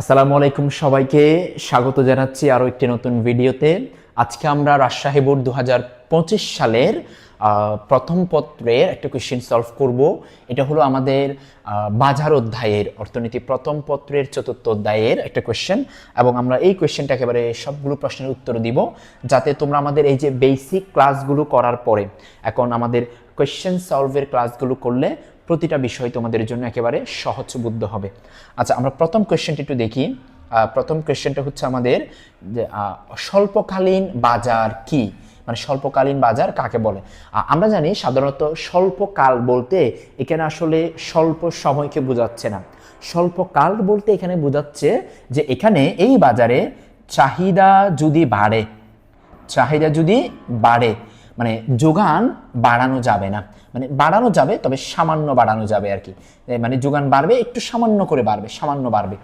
আসসালামু আলাইকুম সবাইকে। স্বাগত জানাচ্ছি আরও একটি নতুন ভিডিওতে। আজকে আমরা রাজশাহী বোর্ড দু হাজার পঁচিশ সালের প্রথম পত্রের একটা কোয়েশ্চেন সলভ করব। এটা হলো আমাদের বাজার অধ্যায়ের, অর্থনীতি প্রথম পত্রের চতুর্থ অধ্যায়ের একটা কোয়েশ্চেন এবং আমরা এই কোয়েশ্চেনটা একেবারে সবগুলো প্রশ্নের উত্তর দিব, যাতে তোমরা আমাদের এই যে বেসিক ক্লাসগুলো করার পরে, এখন আমাদের কোয়েশ্চেন সলভের ক্লাসগুলো করলে প্রতিটা বিষয় তোমাদের জন্য একেবারে সহজবুদ্ধ হবে। আচ্ছা আমরা প্রথম কোয়েশ্চেনটি একটু দেখি। প্রথম কোয়েশ্চেনটা হচ্ছে আমাদের যে স্বল্পকালীন বাজার কি? মানে স্বল্পকালীন বাজার কাকে বলে? আমরা জানি সাধারণত স্বল্পকাল বলতে এখানে আসলে স্বল্প সময়কে বোঝাচ্ছে না। স্বল্পকাল বলতে এখানে বোঝাচ্ছে যে এখানে এই বাজারে চাহিদা যদি বাড়ে, চাহিদা যদি বাড়ে মানে যোগান বাড়ানো যাবে না। মানে বাড়ানো যাবে, তবে সামান্য বাড়ানো যাবে আর কি মানে যোগান বাড়বে, একটু সামান্য করে বাড়বে, সামান্য বাড়বে।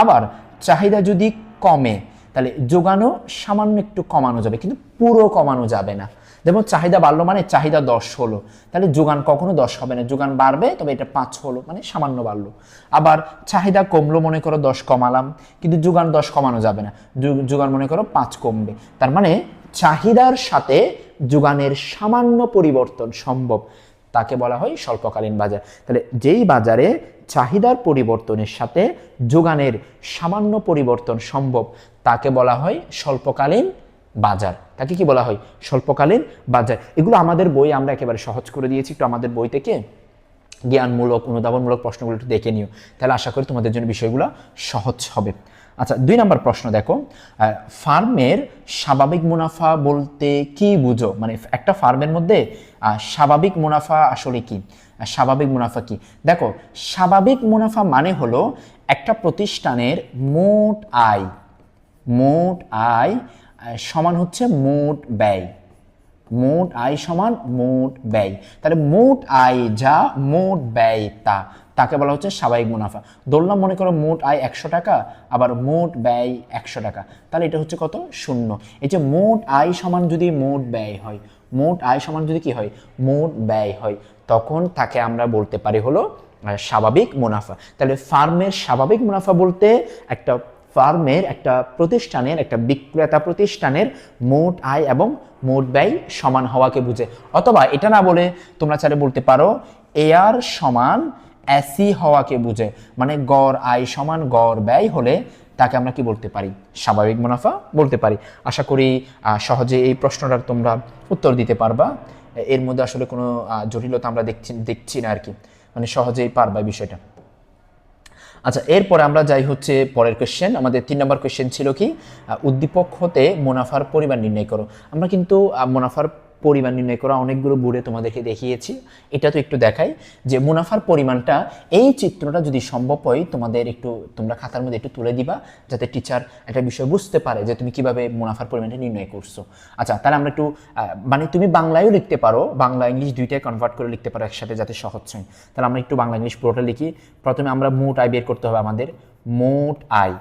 আবার চাহিদা যদি কমে, তাহলে যোগানও সামান্য একটু কমানো যাবে, কিন্তু পুরো কমানো যাবে না। যেমন চাহিদা বাড়লো মানে চাহিদা দশ হলো, তাহলে যোগান কখনো দশ হবে না। যোগান বাড়বে, তবে এটা পাঁচ হলো মানে সামান্য বাড়লো। আবার চাহিদা কমলো, মনে করো দশ কমালাম, কিন্তু যোগান দশ কমানো যাবে না। যোগান মনে করো পাঁচ কমবে। তার মানে চাহিদার সাথে যোগানের সামান্য পরিবর্তন সম্ভব। তাকে বলা হয় স্বল্পকালীন বাজার। তাহলে যেই বাজারে চাহিদার পরিবর্তনের সাথে যোগানের সামান্য পরিবর্তন সম্ভব, তাকে বলা হয় স্বল্পকালীন বাজার। তাকে কি বলা হয়? স্বল্পকালীন বাজার। এগুলো আমাদের বই আমরা একেবারে সহজ করে দিয়েছি। একটু আমাদের বই থেকে জ্ঞানমূলক, অনুধাবনমূলক প্রশ্নগুলো একটু দেখে নিও। তাহলে আশা করি তোমাদের জন্য বিষয়গুলো সহজ হবে। আচ্ছা দুই নম্বর প্রশ্ন দেখো। ফার্মের স্বাভাবিক মুনাফা বলতে কি বুঝো? মানে একটা ফার্মের মধ্যে স্বাভাবিক মুনাফা আসলে কি? স্বাভাবিক মুনাফা কি? দেখো, স্বাভাবিক মুনাফা মানে হলো একটা প্রতিষ্ঠানের মোট আয়। মোট আয় সমান হচ্ছে মোট ব্যয়। মোট আয় সমান মোট ব্যয়। তাহলে মোট আয় যা, মোট ব্যয় তা। তাকে বলা হচ্ছে স্বাভাবিক মুনাফা। ধরলাম মনে করো মোট আয় একশো টাকা, আবার মোট ব্যয় একশো টাকা। তাহলে এটা হচ্ছে কত? শূন্য। এই যে মোট আয় সমান যদি মোট ব্যয় হয়, মোট আয় সমান যদি কি হয়? মোট ব্যয় হয়। তখন তাকে আমরা বলতে পারি হলো স্বাভাবিক মুনাফা। তাহলে ফার্মের স্বাভাবিক মুনাফা বলতে একটা ফার্মের, একটা প্রতিষ্ঠানের, একটা বিক্রেতা প্রতিষ্ঠানের মোট আয় এবং মোট ব্যয় সমান হওয়াকে বুঝে। অথবা এটা না বলে তোমরা চাইলে বলতে পারো এয়ার সমান অ্যাসি হওয়াকে বুঝে। মানে গড়, আয় সমান গড়, ব্যয় হলে তাকে আমরা কি বলতে পারি? স্বাভাবিক মুনাফা বলতে পারি। আশা করি সহজে এই প্রশ্নটার তোমরা উত্তর দিতে পারবা। এর মধ্যে আসলে কোনো জটিলতা আমরা দেখছি দেখছি না আর কি মানে সহজেই পারবা বিষয়টা। আচ্ছা এরপরে আমরা যাই হচ্ছে পরের কোয়েশ্চেন আমাদের তিন নম্বর কোশ্চেন ছিল কি? উদ্দীপক হতে মুনাফার পরিমাণ নির্ণয় করো। আমরা কিন্তু মুনাফার পরিমাণ নির্ণয় করা, অনেকগুলো বোর্ডে তোমাদেরকে দেখিয়েছি। এটা তো একটু দেখাই যে মুনাফার পরিমাণটা, এই চিত্রটা যদি সম্ভব হয়, তোমাদের একটু, তোমরা খাতার মধ্যে একটু তুলে দিবা, যাতে টিচার একটা বিষয় বুঝতে পারে যে তুমি কীভাবে মুনাফার পরিমাণটা নির্ণয় করছ। আচ্ছা তাহলে আমরা একটু মানে তুমি বাংলায়ও লিখতে পারো, বাংলা, ইংলিশ দুইটাই কনভার্ট করে লিখতে পারো একসাথে যাতে সহজ হয়। তাহলে আমরা একটু বাংলা, ইংলিশ পুরোটা লিখি। প্রথমে আমরা মোট আয় বের করতে হবে আমাদের। মোট আয়,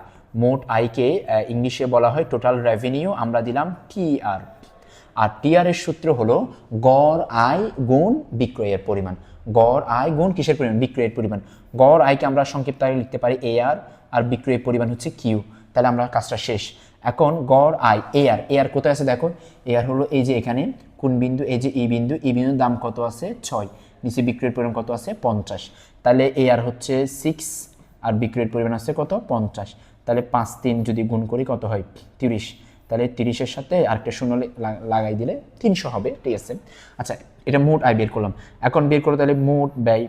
মোট আয়কে ইংলিশে বলা হয় টোটাল রেভিনিউ আমরা দিলাম টি আর টিআরের সূত্র হলো গড় আয় গুণ বিক্রয়ের পরিমাণ। গড় আয় গুণ কিসের পরিমাণ? বিক্রয়ের পরিমাণ। গড় আয়কে আমরা সংক্ষিপ্ত আকারে লিখতে পারি এ আর আর বিক্রয়ের পরিমাণ হচ্ছে কিউ তাহলে আমরা কাজটা শেষ। এখন গড় আয় এ আর এ আর কোথায় আছে দেখো? এ আর হলো এই যে এখানে, কোন বিন্দু? এই যে ই বিন্দু। ই বিন্দুর দাম কত আছে? ছয়। নিচে বিক্রয়ের পরিমাণ কত আছে? পঞ্চাশ। তাহলে এ আর হচ্ছে সিক্স আর বিক্রয়ের পরিমাণ আছে কত? পঞ্চাশ। তাহলে পাঁচ তিন যদি গুণ করি কত হয়? তিরিশ। তাহলে তিরিশের সাথে আরেকটা শূন্য লাগাই দিলে তিনশো হবে, ঠিক আছে? আচ্ছা এটা মোট আয় বের করলাম। এখন বের করো তাহলে মোট ব্যয়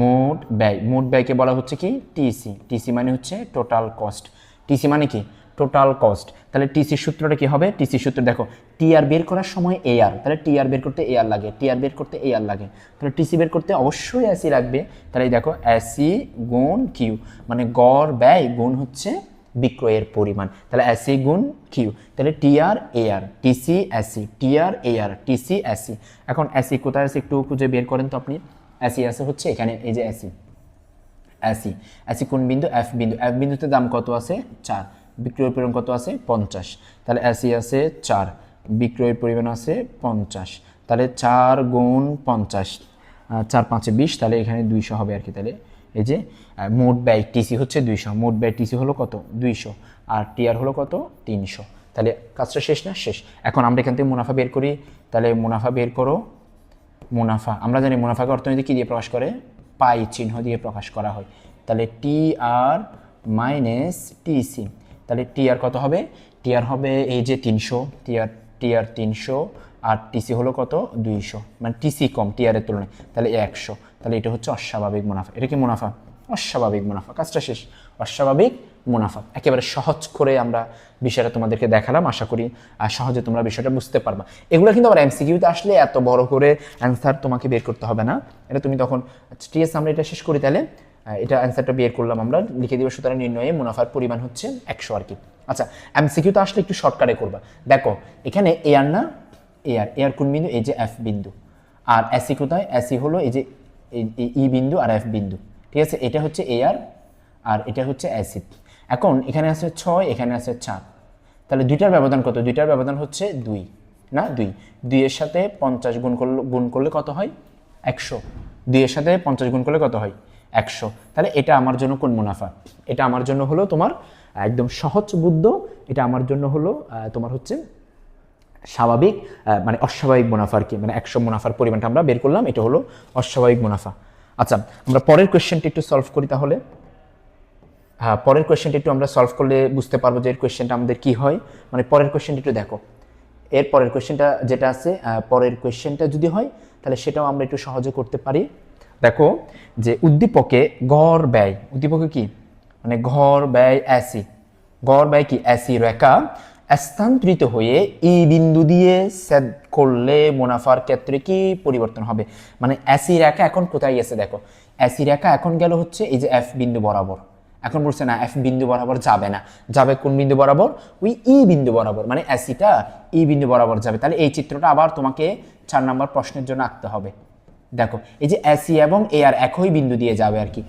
মোট ব্যয়, মোট ব্যয়কে বলা হচ্ছে কি? টিসি টিসি মানে হচ্ছে টোটাল কস্ট টিসি মানে কি? টোটাল কস্ট তাহলে টিসি সূত্রটা কি হবে? টিসি সূত্র, দেখো টিআর বের করার সময় এ আর তাহলে টিআর বের করতে এ আর লাগে টিআর বের করতে এ আর লাগে। তাহলে টিসি বের করতে অবশ্যই অ্যাসি লাগবে। তাহলে দেখো অ্যাসি গুণ কিউ মানে গড় ব্যয় গুণ হচ্ছে বিক্রয়ের পরিমাণ। তাহলে অ্যাসি গুণ কিউ তাহলে TR A R TC AC TR A R TC AC এখন অ্যাসি কোথায় আছে একটু খুঁজে বের করেন তো আপনি। অ্যাসি আছে হচ্ছে এখানে, এই যে অ্যাসি অ্যাসি অ্যাসি কোন বিন্দু? এফ বিন্দু। এফ বিন্দুতে দাম কত আছে? চার। বিক্রয়ের পরিমাণ কত আছে? পঞ্চাশ। তাহলে অ্যাসি আছে চার, বিক্রয়ের পরিমাণ আছে পঞ্চাশ। তাহলে চার গুণ পঞ্চাশ চার পাঁচে বিশ, তাহলে এখানে দুইশো হবে আর কি তাহলে। এই যে মোট ব্যয় টিসি হচ্ছে দুইশো, মোট ব্যয় টিসি হলো কত? দুইশো। আর টিআর হলো কত? তিনশো। তাহলে কাজটা শেষ না? শেষ। এখন আমরা এখান থেকে মুনাফা বের করি। তাহলে মুনাফা বের করো। মুনাফা, আমরা জানি মুনাফাকে অর্থনীতি কী দিয়ে প্রকাশ করে? পাই চিহ্ন দিয়ে প্রকাশ করা হয়। তাহলে টি আর মাইনাস টিসি তাহলে টি আর কত হবে? টি আর হবে এই যে তিনশো টি আর টি আর তিনশো আর টিসি হলো কত? দুইশো। মানে টিসি কম টিআরের তুলনায়। তাহলে একশো। তাহলে এটা হচ্ছে অস্বাভাবিক মুনাফা। এটা কি মুনাফা? অস্বাভাবিক মুনাফা। কাজটা শেষ। অস্বাভাবিক মুনাফা। একেবারে সহজ করে আমরা বিষয়টা তোমাদেরকে দেখালাম, আশা করি, আর সহজে তোমরা বিষয়টা বুঝতে পারবা। এগুলো কিন্তু আবার এমসিকিউতে আসলে এত বড় করে অ্যান্সার তোমাকে বের করতে হবে না। এটা তুমি তখন টিএস আমরা এটা শেষ করি তাহলে। এটা অ্যান্সারটা বের করলাম আমরা। লিখে দিব, সুতরাং নির্ণয়ে মুনাফার পরিমাণ হচ্ছে একশো আর কি। আচ্ছা এমসিকিউতে আসলে একটু শর্টকাটে করবা। দেখো, এখানে এ আর না এ আর এ আর কোন বিন্দু? এই যে এফ বিন্দু। আর এসি কোথায়? এসি হলো এই যে ই বিন্দু আর এফ বিন্দু। ঠিক আছে? এটা হচ্ছে এ আর আর এটা হচ্ছে অ্যাসিড এখন এখানে আছে ছয়, এখানে আছে চার। তাহলে দুইটার ব্যবধান কত? দুইটার ব্যবধান হচ্ছে দুই, না? দুই। দুইয়ের সাথে পঞ্চাশ গুণ করলে গুণ করলে কত হয়? একশো। দুইয়ের সাথে পঞ্চাশ গুণ করলে কত হয়? একশো। তাহলে এটা আমার জন্য কোন মুনাফা? এটা আমার জন্য হলো তোমার একদম সহজ বুদ্ধ, এটা আমার জন্য হলো তোমার হচ্ছে স্বাভাবিক মানে অস্বাভাবিক মুনাফা আর কি। মানে একশো মুনাফার পরিমাণটা আমরা বের করলাম, এটা হলো অস্বাভাবিক মুনাফা। আচ্ছা আমরা পরের কোয়েশ্চেনটি একটু সলভ করি তাহলে। হ্যাঁ পরের কোয়েশ্চেনটি একটু আমরা সলভ করলে বুঝতে পারব যে এর কোয়েশ্চেনটা আমাদের কি হয়। মানে পরের কোয়েশ্চেনটি একটু দেখো। এর পরের কোয়েশ্চেনটা যেটা আছে পরের কোয়েশ্চেনটা যদি হয়, তাহলে সেটাও আমরা একটু সহজে করতে পারি। দেখো যে উদ্দীপকে গড় ব্যয়, উদ্দীপকে কি? মানে ঘর ব্যয় অ্যাসি। গড় ব্যয় কি? অ্যাসি রেখা। স্থানান্তরিত হয়ে ই বিন্দু দিয়ে সেট করলে মুনাফার ক্ষেত্রে কি পরিবর্তন হবে? মানে অ্যাসি রেখা এখন কোথায় গেছে দেখো? অ্যাসি রেখা এখন গেল হচ্ছে এই যে এফ বিন্দু বরাবর। এখন বলছে না এফ বিন্দু বরাবর যাবে না। যাবে কোন বিন্দু বরাবর? ওই ই বিন্দু বরাবর। মানে অ্যাসিটা ই বিন্দু বরাবর যাবে। তাহলে এই চিত্রটা আবার তোমাকে চার নম্বর প্রশ্নের জন্য আঁকতে হবে। দেখো এই যে এসি এবং এ আর একই বিন্দু দিয়ে যাবে আর কি।